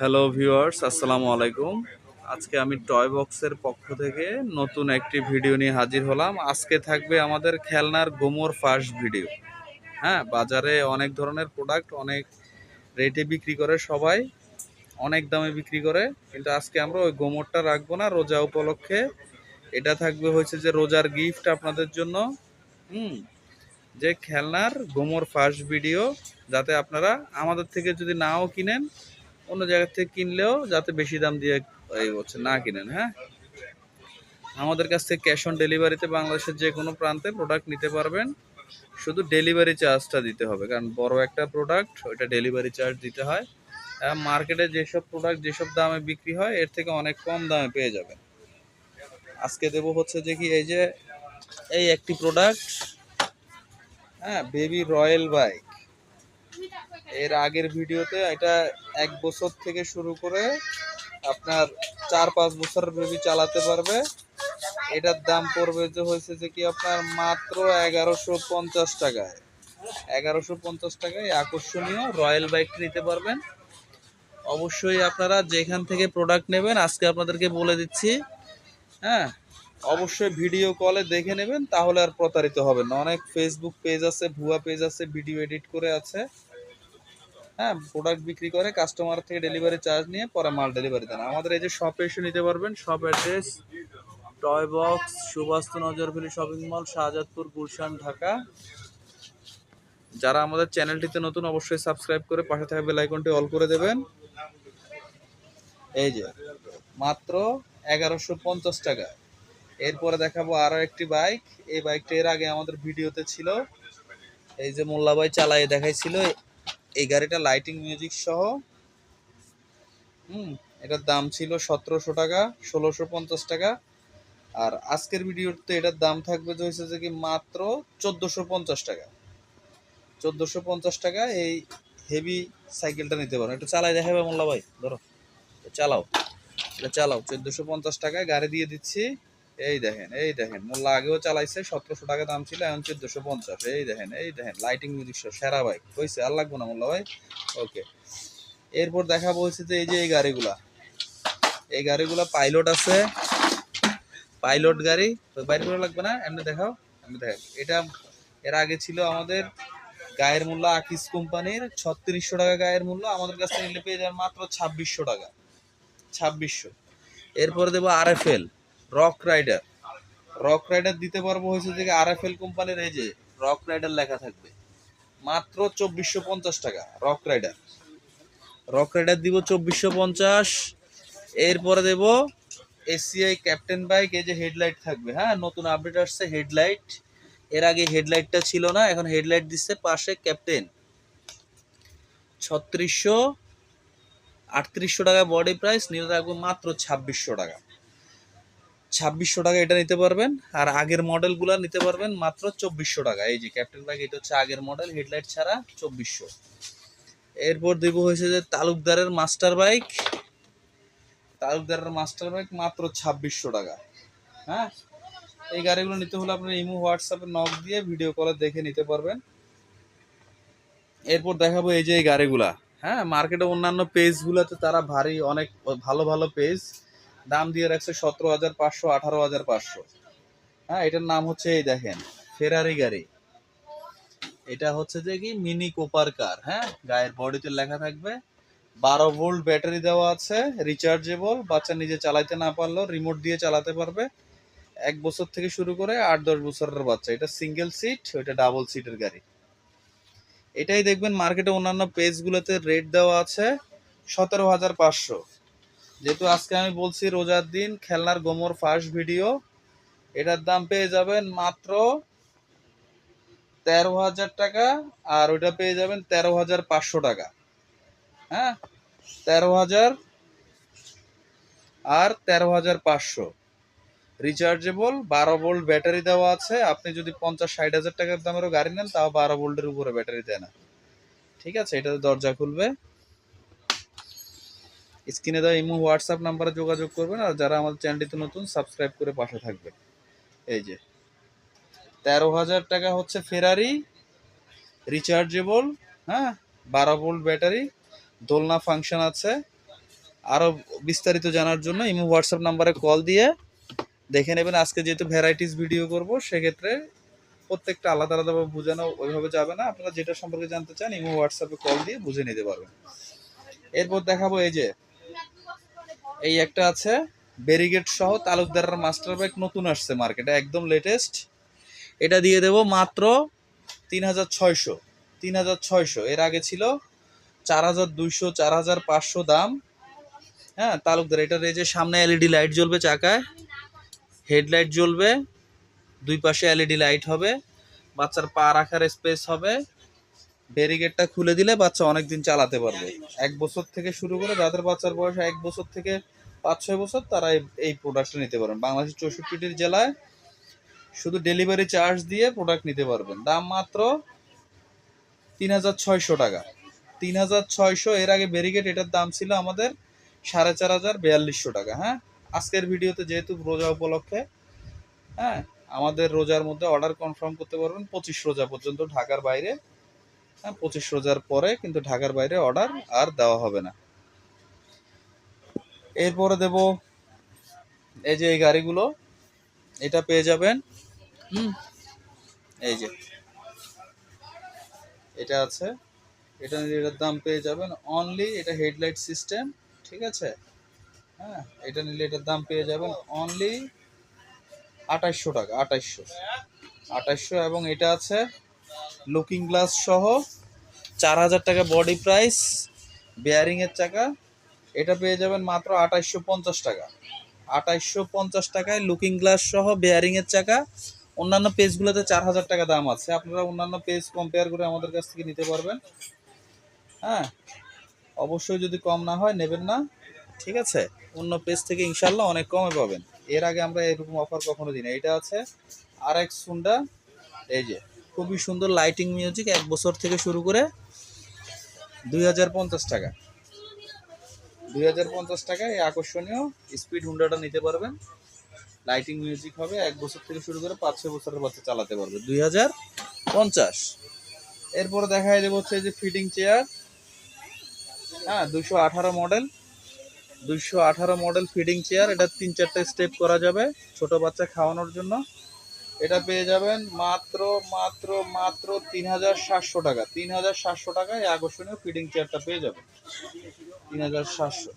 Hello viewers আসসালামু আলাইকুম আজকে আমি টয় বক্সের পক্ষ থেকে নতুন একটি ভিডিও নিয়ে হাজির হলাম। আজকে থাকবে আমাদের খেলনার গোমর ফার্স্ট ভিডিও হ্যাঁ বাজারে অনেক ধরনের প্রোডাক্ট অনেক রেটে বিক্রি করে সবাই, অনেক দামে বিক্রি করে। কিন্তু আজকে আমরা ওই গোমরটা রাখব না, রোজা উপলক্ষে। এটা থাকবে হয়েছে যে রোজার গিফট আপনাদের জন্য। হুম, যে খেলনার গোমর ফার্স্ট ভিডিও যাতে আপনারা আমাদের থেকে যদি নাও কিনেন অন্য জায়গা থেকে কিনলেও যাতে বেশি দাম দিয়ে হচ্ছে না কিনেন হ্যাঁ? আমাদের কাছ থেকে ক্যাশ অন ডেলিভারিতে বাংলাদেশের যে কোনো প্রান্তে প্রোডাক্ট নিতে পারবেন। শুধু ডেলিভারি চার্জটা দিতে হবে, কারণ বড় একটা প্রোডাক্ট ওইটা ডেলিভারি চার্জ দিতে হয়। মার্কেটে যেসব প্রোডাক্ট যেসব দামে বিক্রি হয়, এর থেকে অনেক কম দামে পেয়ে যাবেন। আজকে দেব হচ্ছে যে কি, এই যে, এই একটি প্রোডাক্ট হ্যাঁ বেবি রয়্যাল বাইক এর আগের ভিডিওতে এটা এক বছর থেকে শুরু করে আপনার চার পাঁচ বছর বেবি চালাতে পারবে। এটার দাম পড়বে যে হয়েছে যে কি আপনার মাত্র এগারোশো পঞ্চাশ টাকায় এগারোশো পঞ্চাশ টাকায় আকর্ষণীয় রয়্যাল বাইকটি নিতে পারবেন। অবশ্যই আপনারা যেখান থেকে প্রোডাক্ট নেবেন, আজকে আপনাদেরকে বলে দিচ্ছি হ্যাঁ অবশ্যই ভিডিও কলে দেখে নেবেন, তাহলে আর প্রতারিত হবেন অনেক ফেসবুক পেজ আছে, ভুয়া পেজ আছে ভিডিও এডিট করে আছে। হ্যাঁ প্রোডাক্ট বিক্রি করে কাস্টমার থেকে ডেলিভারি চার্জ নিয়ে পরে মাল ডেলিভারি দেন। আমাদের এই যে শপে এসে নিতে পারবেন shop address toy box Subastu Nazar Valley shopping mall Shahjadpur, Gulshan, Dhaka. যারা আমাদের চ্যানেলটিতে নতুন অবশ্যই সাবস্ক্রাইব করে পাশে থাকা বেল আইকনটি অল করে দেবেন। এই যে, মাত্র এগারোশো পঞ্চাশ টাকা। এরপরে দেখাবো আরও একটি বাইক এই বাইকটা এর আগে আমাদের ভিডিওতে ছিল। এই যে মোল্লা ভাই চালায় দেখাইছিল। এই গাড়িটা লাইটিং মিউজিক সহ। হুম, এটার দাম ছিল সতেরোশো টাকা, ষোলোশো পঞ্চাশ টাকা। আর আজকের ভিডিওতে এটার দাম থাকবে যে হয়েছে যে কি মাত্র চোদ্দোশো পঞ্চাশ টাকা। চোদ্দোশো পঞ্চাশ টাকা এই হেভি সাইকেলটা নিতে পারো। একটু চালাই দেখাবে মোল্লা ভাই, ধরো। চালাও, এটা চালাও। চোদ্দোশো পঞ্চাশ টাকায় গাড়ি দিয়ে দিচ্ছি। এই দেখেন এই দেখেন মোল্লা আগেও চালাইছে, সতেরোশো টাকা দাম ছিল, এখন চোদ্দোশো পঞ্চাশ। এই দেখেন এই দেখেন লাইটিং মিউজিক সহ সেরা বাইক হয়েছে আর লাগবো না মোল্লা ভাই? ওকে এরপর দেখা বলছে যে এই যে এই গাড়িগুলা। এই গাড়িগুলা পাইলট আছে। পাইলট গাড়ি। বাইর করে লাগবে না? এমনি দেখাও এমনি দেখাও। এটা এর আগে ছিল আমাদের গায়ের মূল্য আকিস কোম্পানির ছত্রিশশো টাকা গায়ের মূল্য। আমাদের কাছ নিলে পেয়ে যাবেন মাত্র ছাব্বিশশো টাকা। ছাব্বিশশো। এরপরে দেবো আর F L rock rider rock rider দিতে পারব হয়েছে যে আর এফ এল কোম্পানির এই যে রক রাইডার লেখা থাকবে। মাত্র চব্বিশশো পঞ্চাশ টাকা রক রাইডার রক রাইডার দিব চব্বিশশো পঞ্চাশ। এরপরে দেব এসিআই ক্যাপ্টেন বাইক এই যে হেডলাইট থাকবে। হ্যাঁ নতুন আপডেট আসছে হেডলাইট এর আগে হেডলাইটটা ছিল না, এখন হেডলাইট দিচ্ছে পাশে ক্যাপ্টেন ছত্রিশশো আটত্রিশশো টাকা বডি প্রাইস নিয়ে রাখব মাত্র ছাব্বিশশো টাকা। ছাব্বিশশো টাকা এটা নিতে পারবেন, আর আগের মডেলগুলো নিতে পারবেন মাত্র চব্বিশশো টাকা। এই যে ক্যাপ্টেন বাইক এটা হচ্ছে আগের মডেল হেডলাইট ছাড়া চব্বিশশো। এরপর দেব হয়েছে যে তালুকদারের মাস্টার বাইক তালুকদারের মাস্টার বাইক মাত্র ছাব্বিশশো টাকা। হ্যাঁ? এই গাড়িগুলো নিতে হলে আপনার ইমো, হোয়াটসঅ্যাপে নক দিয়ে ভিডিও কলে দেখে নিতে পারবেন। এরপর দেখাবো এই যে এই গাড়িগুলা। হ্যাঁ মার্কেটে অন্যান্য পেজগুলোতে তারা ভারী, অনেক ভালো ভালো পেজ দাম দিয়ে রাখছে সতেরো হাজার পাঁচশো, আঠারো হাজার পাঁচশো। হ্যাঁ এটার নাম হচ্ছে এই দেখেন ফেরারি গাড়ি। এটা হচ্ছে যে কি? মিনি কোপার কার হ্যাঁ? গায়ের বডিতে লেখা থাকবে। বারো ভোল্ট ব্যাটারি দেওয়া আছে রিচার্জেবল বাচ্চা নিজে চালাইতে না পারলেও রিমোট দিয়ে চালাতে পারবে। এক বছর থেকে শুরু করে আট, দশ বছরের বাচ্চা। এটা সিঙ্গেল সিট ওইটা ডাবল সিটের গাড়ি। এটাই দেখবেন মার্কেটে অন্যান্য পেজগুলোতে রেট দেওয়া আছে, সতেরো হাজার পাঁচশো। যেহেতু আজকে আমি বলছি রোজার দিন খেলনার গোমর ফার্স্ট ভিডিও, এটার দাম পেয়ে যাবেন মাত্র তেরো হাজার টাকা আর ওইটা পেয়ে যাবেন তেরো হাজার পাঁচশো টাকা। হ্যাঁ তেরো হাজার আর তেরো হাজার পাঁচশো। রিচার্জেবল, বারো ভোল্ট ব্যাটারি দেওয়া আছে। আপনি যদি পঞ্চাশ ষাট হাজার টাকার দামেরও গাড়ি নেন, তাও বারো ভোল্টের উপরে ব্যাটারি দেয় না। ঠিক আছে, এটাতে দরজা খুলবে। স্ক্রিনে দেওয়া ইমো, হোয়াটসঅ্যাপ নাম্বারে যোগাযোগ করবেন আর যারা আমাদের চ্যানেলটিতে নতুন, সাবস্ক্রাইব করে পাশে থাকবে এই যে, তেরো হাজার টাকা হচ্ছে ফেরারি রিচার্জেবল হ্যাঁ বারো ভোল্ট ব্যাটারি, দোলনা ফাংশন আছে। আরও বিস্তারিত জানার জন্য ইমো, হোয়াটসঅ্যাপ নাম্বারে কল দিয়ে দেখে নেবেন। আজকে যেহেতু ভ্যারাইটিস ভিডিও করব, সেক্ষেত্রে প্রত্যেকটা আলাদা আলাদাভাবে বোঝানো ওইভাবে যাবে না। আপনারা যেটা সম্পর্কে জানতে চান, ইমো, হোয়াটসঅ্যাপে কল দিয়ে বুঝে নিতে পারবেন। এরপর দেখাবো এই যে এই একটা আছে ব্যারিগেড সহ তালুকদারের মাস্টার বাইক নতুন আসছে মার্কেটে একদম লেটেস্ট এটা দিয়ে দেব মাত্র তিন হাজার ছয়শো, তিন হাজার ছয়শো। এর আগে ছিল চার হাজার দুইশো, চার হাজার পাঁচশো দাম। হ্যাঁ তালুকদার, এটার এই যে সামনে এলইডি লাইট জ্বলবে চাকায় হেডলাইট জ্বলবে, দুই পাশে এলইডি লাইট হবে, বাচ্চার পা রাখার স্পেস হবে। ব্যারিগেডটা খুলে দিলে বাচ্চা অনেক দিন চালাতে পারবে। এক বছর থেকে শুরু করে যাদের বাচ্চার বয়স এক বছর থেকে পাঁচ, ছয় বছর, তারা এই- প্রোডাক্টটা নিতে পারবেন। বাংলাদেশের চৌষট্টিটি জেলায় শুধু ডেলিভারি চার্জ দিয়ে প্রোডাক্ট নিতে পারবেন। দাম মাত্র তিন হাজার ছয়শো টাকা। তিন হাজার ছয়শো, এর আগে ব্যারিগেড এটার দাম ছিল আমাদের সাড়ে চার হাজার বিয়াল্লিশশো টাকা হ্যাঁ? আজকের ভিডিওতে যেহেতু রোজা উপলক্ষে হ্যাঁ? আমাদের রোজার মধ্যে অর্ডার কনফার্ম করতে পারবেন, পঁচিশ রোজা পর্যন্ত ঢাকার বাইরে। পঁচিশ রোজার পরে কিন্তু ঢাকার বাইরে অর্ডার আর দেওয়া হবে না। এরপরে দেব এই যে এই গাড়িগুলো, এটা পেয়ে যাবেন। হুম, এই যে। এটা আছে। এটা এটার দাম পেয়ে যাবেন অনলি এটা হেডলাইট সিস্টেম ঠিক আছে? হ্যাঁ এটা নিলে এটার দাম পেয়ে যাবেন অনলি আঠাশশো টাকা আঠাশশো আঠাশশো এবং এটা আছে লুকিং গ্লাস সহ চার হাজার টাকা বডি প্রাইস বেয়ারিংয়ের চাকা। এটা পেয়ে যাবেন মাত্র আঠাশশো পঞ্চাশ টাকা। আঠাশশো পঞ্চাশ টাকায় লুকিং গ্লাস সহ বেয়ারিংয়ের চাকা। অন্যান্য পেজগুলোতে চার হাজার টাকা দাম আছে। আপনারা অন্যান্য পেজ কম্পেয়ার করে আমাদের কাছ থেকে নিতে পারবেন। হ্যাঁ অবশ্যই যদি কম না হয় নেবেন না। ঠিক আছে? অন্য পেজ থেকে ইনশাল্লাহ অনেক কমে পাবেন। এর আগে আমরা এরকম অফার কখনো দিই না এটা আছে আর এক সুন্ডা এই যে খুবই সুন্দর লাইটিং মিউজিক এক বছর থেকে শুরু করে দুই হাজার পঞ্চাশ টাকা। দুই হাজার পঞ্চাশ টাকায় এই আকর্ষণীয় স্পিড হুন্ডাটা নিতে পারবেন। লাইটিং মিউজিক হবে, এক বছর থেকে শুরু করে পাঁচ ছয় বছরের বাচ্চা চালাতে পারবে। দুই হাজার পঞ্চাশ। এরপরে দেখা যাবে হচ্ছে যে ফিটিং চেয়ার হ্যাঁ দুশো আঠারো মডেল দুশো আঠারো মডেল ফিডিং চেয়ার এটা তিন চারটে স্টেপ করা যাবে ছোট বাচ্চা খাওয়ানোর জন্য। এটা পেয়ে যাবেন মাত্র মাত্র মাত্র তিন হাজার সাতশো টাকা। তিন হাজার সাতশো টাকায় আকর্ষণীয় ফিডিং চেয়ারটা পেয়ে যাবেন। তিন হাজার সাতশো।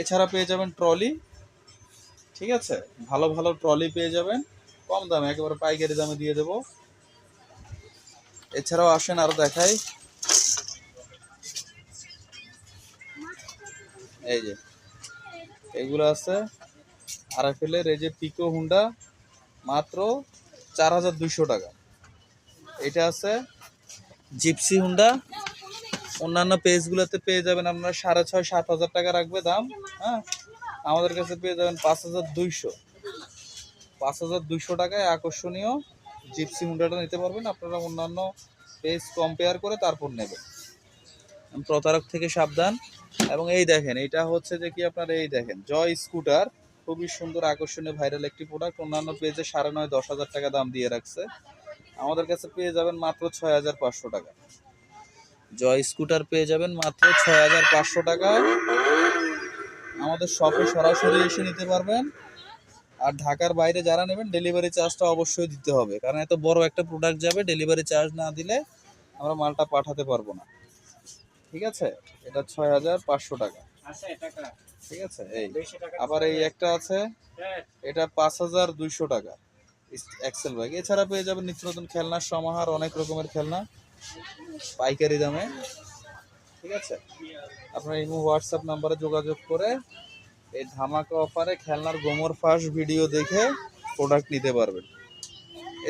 এছাড়া পেয়ে যাবেন ট্রলি। ঠিক আছে? ভালো ভালো ট্রলি পেয়ে যাবেন। কম দামে, একেবারে পাইকারি দামে দিয়ে দেবো। এছাড়াও আসেন আরও দেখাই। এই যে, এগুলো আছে। আর আরএফএলের এই যে পিকো হুন্ডা। মাত্র চার হাজার দুইশো টাকা। এটা আছে জিপসি হুন্ডা। অন্যান্য পেজগুলোতে পেয়ে যাবেন আপনারা সাড়ে ছয়, সাত হাজার টাকা রাখবে দাম হ্যাঁ? আমাদের কাছে পেয়ে যাবেন পাঁচ হাজার দুইশো। পাঁচ হাজার দুইশো টাকায় আকর্ষণীয় জিপসি হুন্ডাটা নিতে পারবেন। আপনারা অন্যান্য পেজ কম্পেয়ার করে তারপর নেবেন। প্রতারক থেকে সাবধান। এবং এই দেখেন, এটা হচ্ছে যে কি আপনার, এই দেখেন, জয় স্কুটার। খুবই সুন্দর, আকর্ষণীয় ভাইরাল একটি প্রোডাক্ট অন্যান্য পেজে সাড়ে নয়, দশ হাজার টাকা দাম দিয়ে রাখছে। আমাদের কাছে পেয়ে যাবেন মাত্র ছয় হাজার পাঁচশো টাকা। জয় স্কুটার পেয়ে যাবেন মাত্র ছয় হাজার পাঁচশো টাকা। আমাদের শপে সরাসরি এসে নিতে পারবেন। আর ঢাকার বাইরে যারা নেবেন ডেলিভারি চার্জটা অবশ্যই দিতে হবে। কারণ এত বড় একটা প্রোডাক্ট যাবে ডেলিভারি চার্জ না দিলে আমরা মালটা পাঠাতে পারব না। ঠিক আছে? এটা ছয় হাজার পাঁচশো টাকা। ঠিক আছে? এই আবার এই একটা আছে এটা পাঁচ হাজার দুইশো টাকা। এক্সেল বাইক এছাড়া পেয়ে যাবেন নিত্য নতুন খেলনার সমাহার অনেক রকমের খেলনা পাইকারি দামে। ঠিক আছে? আপনার ইমো হোয়াটসঅ্যাপ নাম্বারে যোগাযোগ করে এই ধামাকা অফারে খেলনার গোমর ফাঁস ভিডিও দেখে প্রোডাক্ট নিতে পারবেন।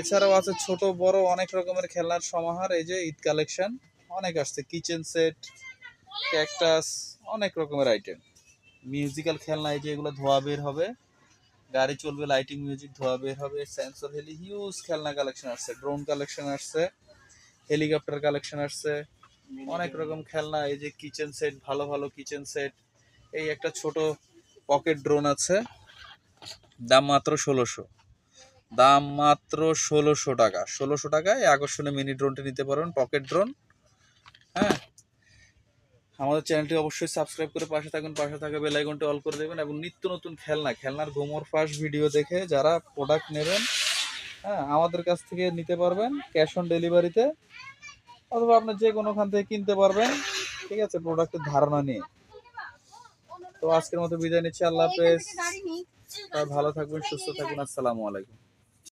এছাড়াও আছে ছোট বড় অনেক রকমের খেলনার সমাহার। এই যে ঈদ কালেকশন অনেক আসছে। কিচেন সেট ক্যাকটাস অনেক রকমের আইটেম মিউজিক্যাল খেলনা, এই যে এগুলো ধোয়া বের হবে। গাড়ি চলবে লাইটিং মিউজিক ধোয়া বের হবে সেন্সর হেলি হিউজ খেলনা কালেকশন আসছে ড্রোন কালেকশন আসছে হেলিকপ্টার কালেকশন আসছে, অনেক রকম খেলনা, এই যে কিচেন সেট ভালো ভালো কিচেন সেট এই একটা ছোট পকেট ড্রোন আছে, দাম মাত্র ষোলোশো। দাম মাত্র ষোলোশো টাকা, ষোলোশো টাকায় আকর্ষণীয় মিনি ড্রোনটি নিতে পারবেন পকেট ড্রোন হ্যাঁ? আমাদের চ্যানেলটি অবশ্যই সাবস্ক্রাইব করে পাশে থাকুন, পাশে থাকা বেল আইকনটি অল করে দেবেন এবং নিত্য নতুন খেলনা, খেলনার গোমর ফাঁস ভিডিও দেখে যারা প্রোডাক্ট নেবেন হ্যাঁ আমাদের কাছ থেকে নিতে পারবেন ক্যাশ অন ডেলিভারিতে অথবা আপনি যে কোনোখান থেকে কিনতে পারবেন, ঠিক আছে প্রোডাক্টের ধারণা নিয়ে। তো আজকের মতো বিদায় নিচ্ছি, আল্লাহ হাফেজ। ভালো থাকবেন, সুস্থ থাকবেন, আসসালামু আলাইকুম।